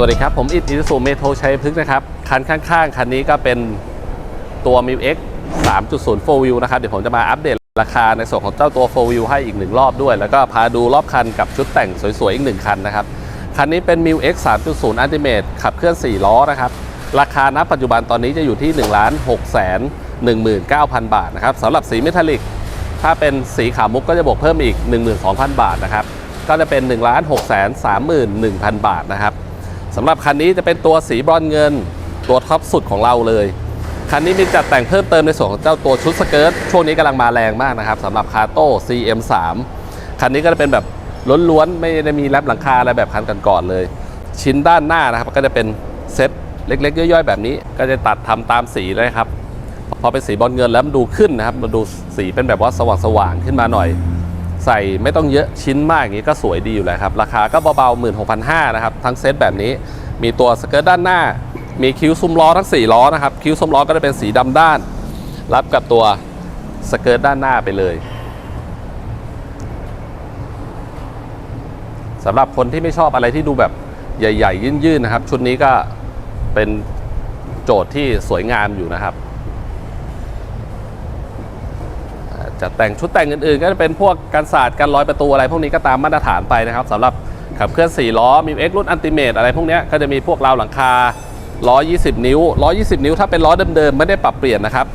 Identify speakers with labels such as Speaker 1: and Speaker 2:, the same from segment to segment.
Speaker 1: วัสดีครับ ผมอิทอิสุเมโทชัยพฤกษ์นะครับ คันข้างๆ คันนี้ก็เป็นตัว m ิ X 3.0 4 Wheel นะครับ เดี๋ยวผมจะมาอัปเดตราคาในส่วนของเจ้าตัว 4 Wheel ให้อีกหนึ่งรอบด้วย แล้วก็พาดูรอบคันกับชุดแต่งสวยๆ อีกหนึ่งคันนะครับ คันนี้เป็น m ิ X 3.0 Ultimate ขับเคลื่อน 4 ล้อนะครับ ราคาณปัจจุบันตอนนี้จะอยู่ที่1 6 1 9 0 0 0 บาทนะครับสำหรับสีเมทัลลิก ถ้าเป็นสีขาวมุกก็จะบวกเพิ่มอีก 12,000 บาทนะครับ ก็จะเป็น 1 6 3 1 0 0 0 บาทนะครับ สำหรับคันนี้จะเป็นตัวสีบรอนเงิน ตัวท็อปสุดของเราเลย คันนี้มีจัดแต่งเพิ่มเติมในส่วนของเจ้าตัวชุดสเกิร์ตช่วงนี้กำลังมาแรงมากนะครับสำหรับคาโต้ CM3 คันนี้ก็จะเป็นแบบล้วนๆ ไม่ได้มีแรปหลังคาอะไรแบบคันก่อนๆเลย ชิ้นด้านหน้านะครับก็จะเป็นเซ็ตเล็กๆ ย่อยๆ แบบนี้ก็จะตัดทำตามสีเลยครับ พอเป็นสีบอลเงินแล้วมันดูขึ้นนะครับ มันดูสีเป็นแบบว่าสว่างๆขึ้นมาหน่อย ใส่ไม่ต้องเยอะชิ้นมากอย่างนี้ก็สวยดีอยู่แล้วครับ ราคาก็เบาๆ 16,500นะครับ ทั้งเซตแบบนี้มีตัวสเกิร์ตด้านหน้า มีคิ้วซุ้มล้อทั้ง 4 ล้อนะครับ คิ้วซุ้มล้อก็จะเป็นสีดำด้าน รับกับตัวสเกิร์ตด้านหน้าไปเลยสำหรับคนที่ไม่ชอบอะไรที่ดูแบบใหญ่ ๆ ยื่นๆนะครับ ชุดนี้ก็เป็นโจทย์ที่สวยงามอยู่นะครับ จะแต่งชุดแต่งอื่นๆ ก็จะเป็นพวกกันศาสตร์กันร้อยประตูอะไรพวกนี้ก็ตามมาตรฐานไปนะครับสำหรับขับเคลื่อน4ล้อมี X รุ่นอันติเมตอะไรพวกนี้ก็จะมีพวกราวหลังคา120 นิ้ว120 นิ้ว ถ้าเป็นล้อเดิมๆไม่ได้ปรับเปลี่ยนนะครับ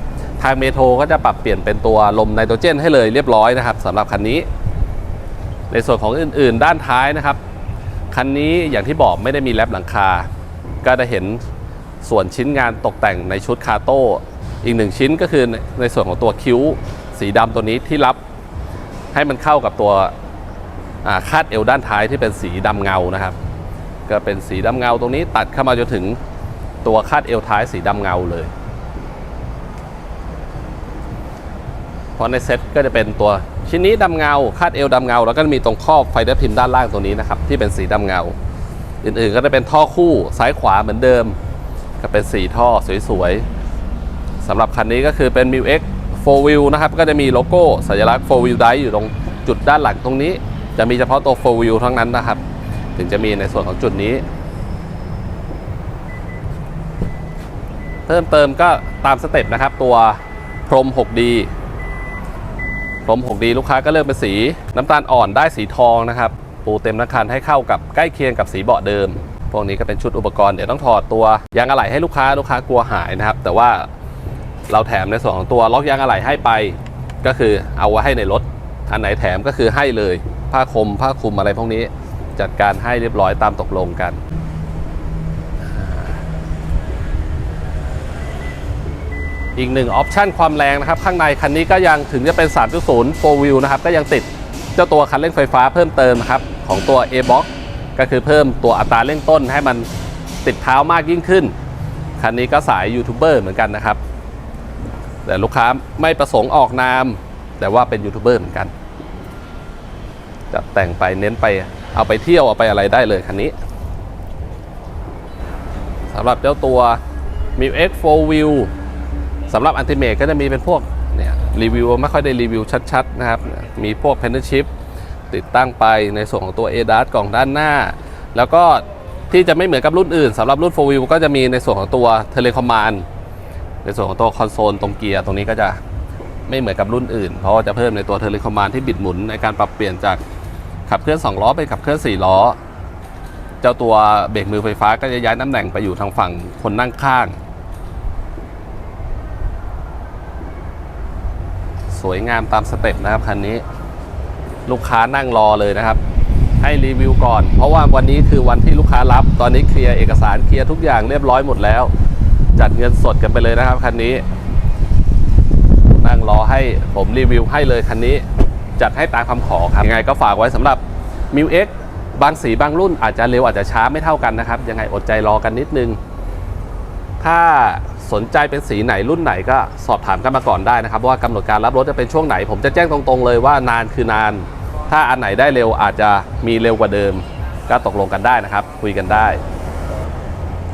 Speaker 1: ทางเมโทรก็จะปรับเปลี่ยนเป็นตัวลมไนโตรเจนให้เลยเรียบร้อยนะครับสำหรับคันนี้ ในส่วนของอื่นๆ ด้านท้ายนะครับคันนี้อย่างที่บอกไม่ได้มีแรปหลังคา ก็จะเห็นส่วนชิ้นงานตกแต่งในชุดคาโต้อีกหนึ่งชิ้นก็คือในส่วนของตัวคิ้ว สีดำตัวนี้ที่รับให้มันเข้ากับตัวาคาดเอวด้านท้ายที่เป็นสีดำเงานะครับ ก็เป็นสีดำเงาตรงนี้ตัดเข้ามาจนถึงตัวคาดเอวท้ายสีดำเงาเลยเพราะในเซ็ตก็จะเป็นตัวชิ้นนี้ดำเงาคาดเอวดำเงา แล้วก็มีตรงครอบไฟเดอร์พิมพ์ด้านล่างตัวนี้นะครับที่เป็นสีดำเงา อื่นๆก็จะเป็นท่อคู่ซ้ายขวาเหมือนเดิม ก็เป็นสีท่อสวยๆสำหรับคันนี้ก็คือเป็น m ิ X 4 Wheel นะครับ ก็จะมีโลโก้สัญลักษณ์ 4 Wheel Drive อยู่ตรงจุดด้านหลังตรงนี้ จะมีเฉพาะตัว 4 Wheel ทั้งนั้นนะครับ ถึงจะมีในส่วนของจุดนี้ เพิ่มเติมก็ตามสเต็ปนะครับ ตัวพรม 6D พรม 6D ลูกค้าก็เลือกเป็นสีน้ำตาลอ่อนได้สีทองนะครับ ปูเต็มทั้งคันให้เข้ากับใกล้เคียงกับสีเบาะเดิม พวกนี้ก็เป็นชุดอุปกรณ์เดี๋ยวต้องถอดตัวยางอะไหล่ให้ลูกค้าลูกค้ากลัวหายนะครับ แต่ว่า เราแถมในส่วนของตัวล็อกยางอะไหล่ให้ไป ก็คือเอาไว้ให้ในรถ อันไหนแถมก็คือให้เลย ผ้าคมผ้าคลุมอะไรพวกนี้ จัดการให้เรียบร้อยตามตกลงกันอีกหนึ่งออปชันความแรงนะครับ ข้างในคันนี้ก็ยังถึงจะเป็น 3.0 4 wheel นะครับ ก็ยังติดเจ้าตัวคันเร่งไฟฟ้าเพิ่มเติมนะครับ ของตัว A-Box ก็คือเพิ่มตัวอัตราเร่งต้นให้มันติดเท้ามากยิ่งขึ้น คันนี้ก็สายยูทูบเบอร์เหมือนกันนะครับ แต่ลูกค้าไม่ประสงค์ออกนาม แต่ว่าเป็นยูทูบเบอร์เหมือนกันจะแต่งไปเน้นไปเอาไปเที่ยวเอาไปอะไรได้เลยคันนี้สำหรับเจ้าตัว m i X 4 Wheel สำหรับอันติเมตก็จะมีเป็นพวกเนี่ยรีวิวไม่ค่อยได้รีวิวชัดๆนะครับ มีพวก p a n e l Chip ติดตั้งไปในส่วนของตัว ADAS กล่องด้านหน้า แล้วก็ที่จะไม่เหมือนกับรุ่นอื่นสำหรับรุ่น4 Wheel ก็จะมีในส่วนของตัว Telecomand ในส่วนของตัวคอนโซลตรงเกียร์ตรงนี้ก็จะไม่เหมือนกับรุ่นอื่น เพราะว่าจะเพิ่มในตัว Telecomand ที่บิดหมุนในการปรับเปลี่ยนจากขับเคลื่อน 2 ล้อเป็นขับเคลื่อน 4 ล้อ เจ้าตัวเบรกมือไฟฟ้าก็จะย้ายตำแหน่งไปอยู่ทางฝั่งคนนั่งข้าง สวยงามตามสเต็ปนะครับคันนี้ ลูกค้านั่งรอเลยนะครับ ให้รีวิวก่อน เพราะว่าวันนี้คือวันที่ลูกค้ารับ ตอนนี้เคลียร์เอกสารเคลียร์ทุกอย่างเรียบร้อยหมดแล้ว จัดเงินสดกันไปเลยนะครับคันนี้ นั่งรอให้ผมรีวิวให้เลยคันนี้ จัดให้ตามคำขอครับ ยังไงก็ฝากไว้สำหรับ m ิ X บางสีบางรุ่นอาจจะเร็วอาจจะช้าไม่เท่ากันนะครับ ยังไงอดใจรอกันนิดนึง ถ้าสนใจเป็นสีไหนรุ่นไหนก็สอบถามกันมาก่อนได้นะครับ ว่ากำหนดการรับรถจะเป็นช่วงไหน ผมจะแจ้งตรงๆเลยว่านานคือนาน ถ้าอันไหนได้เร็วอาจจะมีเร็วกว่าเดิม ก็ตกลงกันได้นะครับ คุยกันได้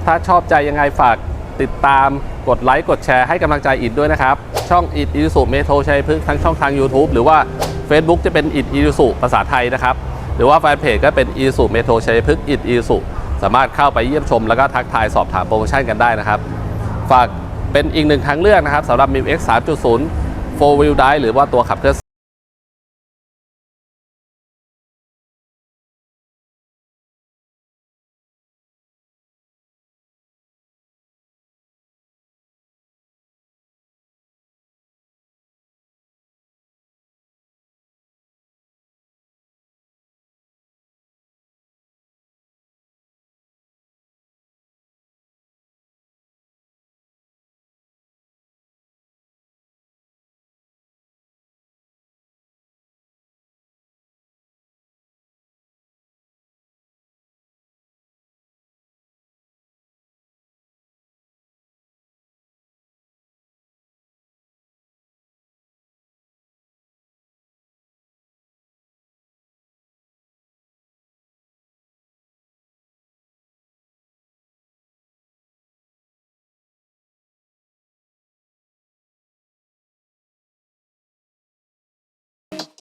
Speaker 1: ถ้าชอบใจยังไงฝาก ติดตามกดไลค์กดแชร์ให้กำลังใจอิดด้วยนะครับ ช่องอิดอิสุเมโทชัยพฤกษ์ทั้งช่องทาง YouTube หรือว่า Facebook จะเป็นอิดอิสุภาษาไทยนะครับ หรือว่าแฟนเพจก็เป็นอิสุเมโทชัยพฤกษ์อิดอิสุสามารถเข้าไปเยี่ยมชม แล้วก็ทักทายสอบถามโปรโมชั่นกันได้นะครับ ฝากเป็นอีกหนึ่งทางเลือกนะครับสำหรับ m i x 3.0 4 wheel drive หรือว่าตัวขับเคลื่อน